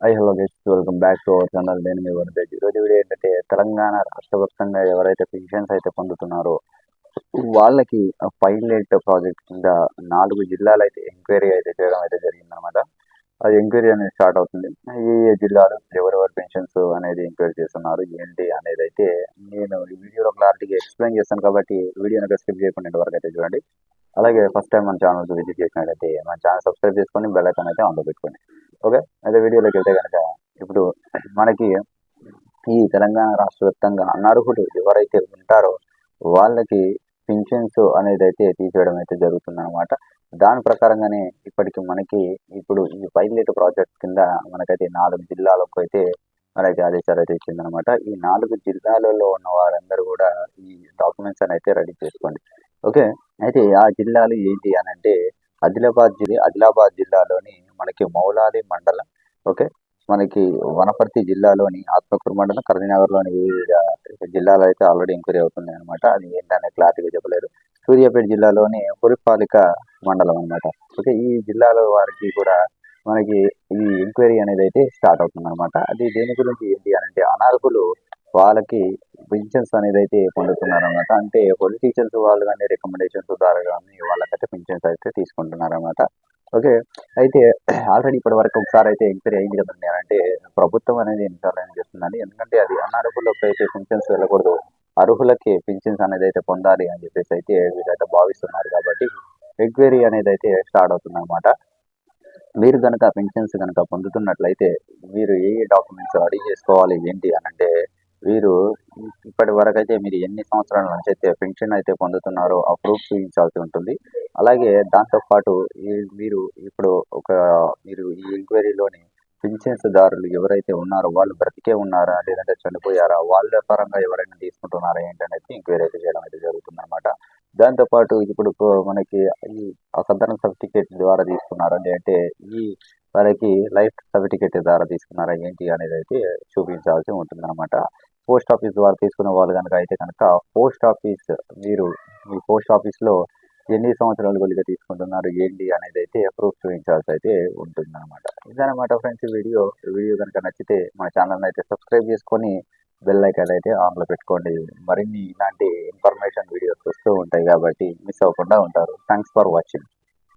I hello guest welcome back to our channel నేను మీ వరదేజ్ ఈరోజు వీడియో ఏంటంటే తెలంగాణ రాష్ట్ర వ్యాప్తంగా ఎవరైతే పెన్షన్స్ అయితే పొందుతున్నారో వాళ్ళకి పైలట్ ప్రాజెక్ట్ కింద నాలుగు జిల్లాలు అయితే ఎంక్వైరీ అయితే చేయడం అయితే జరిగిందనమాట అది ఎంక్వైరీ అనేది స్టార్ట్ అవుతుంది. ఏ ఏ జిల్లాలు ఎవరెవరు పెన్షన్స్ అనేది ఎంక్వైరీ చేస్తున్నారు ఏంటి అనేది అయితే నేను ఈ వీడియోలో క్లారిటీగా ఎక్స్ప్లెయిన్ చేస్తాను కాబట్టి వీడియోని స్కిప్ చేయకుండా వరకు అయితే చూడండి. అలాగే ఫస్ట్ టైం మన ఛానల్ విజిట్ చేసినట్లయితే మన ఛానల్ సబ్స్క్రైబ్ చేసుకొని బెల్ ఐకాన్ అయితే ఆన్లో పెట్టుకోండి. ఓకే? అయితే వీడియోలోకి వెళ్తే కనుక ఇప్పుడు మనకి ఈ తెలంగాణ రాష్ట్ర వ్యాప్తంగా అనర్హులు ఎవరైతే ఉంటారో వాళ్ళకి పింఛన్స్ అనేది అయితే తీసేయడం అయితే జరుగుతుంది అనమాట దాని ప్రకారంగానే ఇప్పటికి మనకి ఇప్పుడు ఈ పైలట్ ప్రాజెక్ట్ కింద మనకైతే నాలుగు జిల్లాలకు అయితే మనకి ఆదేశాలు అయితే ఇచ్చిందనమాట ఈ నాలుగు జిల్లాలలో ఉన్న వారందరూ కూడా ఈ డాక్యుమెంట్స్ అని అయితే రెడీ చేసుకోండి. ఓకే? అయితే ఆ జిల్లాలు ఏంటి అని అంటే ఆదిలాబాద్ జిల్లా ఆదిలాబాద్ జిల్లాలోని మనకి మౌలాది మండలం ఓకే? మనకి వనపర్తి జిల్లాలోని ఆత్మకూరు మండలం కరీంనగర్లోని వివిధ జిల్లాలో అయితే ఆల్రెడీ ఎంక్వైరీ అవుతుంది అనమాట అది ఏంటనే క్లారిటీగా చెప్పలేదు సూర్యాపేట జిల్లాలోని పురిపాలిక మండలం అనమాట ఓకే ఈ జిల్లాలో వారికి కూడా మనకి ఈ ఎంక్వైరీ అనేది అయితే స్టార్ట్ అవుతుంది అనమాట అది దేని గురించి ఏంటి అని అంటే అనార్హులు వాళ్ళకి పింఛన్స్ అనేది అయితే పొందుతున్నారు అనమాట అంటే పొలిటీషియన్స్ వాళ్ళు కానీ రికమెండేషన్స్ ద్వారా కానీ వాళ్ళకైతే పింఛన్స్ అయితే తీసుకుంటున్నారు అనమాట ఓకే. అయితే ఆల్రెడీ ఇప్పటి వరకు ఒకసారి అయితే ఎంక్వైరీ అయింది కదండి అంటే ప్రభుత్వం అనేది నిర్ణయం చేస్తుందండి. ఎందుకంటే అది అనార్హులకు అయితే పింఛన్స్ వెళ్ళకూడదు. అర్హులకి పింఛన్స్ అనేది అయితే పొందాలి అని చెప్పేసి అయితే వీళ్ళైతే భావిస్తున్నారు కాబట్టి ఎంక్వైరీ అనేది అయితే స్టార్ట్ అవుతుంది అనమాట మీరు కనుక పెన్షన్స్ కనుక పొందుతున్నట్లయితే మీరు ఏ డాక్యుమెంట్స్ రెడీ చేసుకోవాలి ఏంటి అని అంటే వీరు ఇప్పటి వరకు అయితే మీరు ఎన్ని సంవత్సరాల నుంచి అయితే పెన్షన్ అయితే పొందుతున్నారో ఆ ప్రూఫ్ చూపించాల్సి ఉంటుంది. అలాగే దాంతోపాటు మీరు ఇప్పుడు ఒక మీరు ఈ ఎంక్వైరీలోని పెన్షన్స్ దారులు ఎవరైతే ఉన్నారో వాళ్ళు బ్రతికే ఉన్నారా? లేదంటే చనిపోయారా? వాళ్ళ పరంగా ఎవరైనా తీసుకుంటున్నారా ఏంటనేది ఎంక్వైరీ అయితే చేయడం అయితే జరుగుతుంది అనమాట దాంతోపాటు ఇప్పుడు మనకి ఈ అసాధారణ సర్టిఫికేట్ ద్వారా తీసుకున్నారా? లేదంటే ఈ వారికి లైఫ్ సర్టిఫికేట్ ద్వారా తీసుకున్నారా? ఏంటి అనేది అయితే చూపించాల్సి ఉంటుంది అనమాట పోస్ట్ ఆఫీస్ ద్వారా తీసుకునే వాళ్ళు కనుక అయితే కనుక పోస్ట్ ఆఫీస్ మీరు మీ పోస్ట్ ఆఫీస్లో ఎన్ని సంవత్సరాలు కొలిగా తీసుకుంటున్నారు ఏంటి అనేది అయితే ప్రూఫ్ చూపించాల్సి అయితే ఉంటుందన్నమాట. ఇదనమాట ఫ్రెండ్స్ వీడియో. వీడియో కనుక నచ్చితే మన ఛానల్ని అయితే సబ్స్క్రైబ్ చేసుకొని బెల్ ఐకాన్ అయితే ఆన్లో పెట్టుకోండి. మరిన్ని ఇలాంటి ఇన్ఫర్మేషన్ వీడియోస్ వస్తూ ఉంటాయి కాబట్టి మిస్ అవ్వకుండా ఉంటారు. Thanks for watching.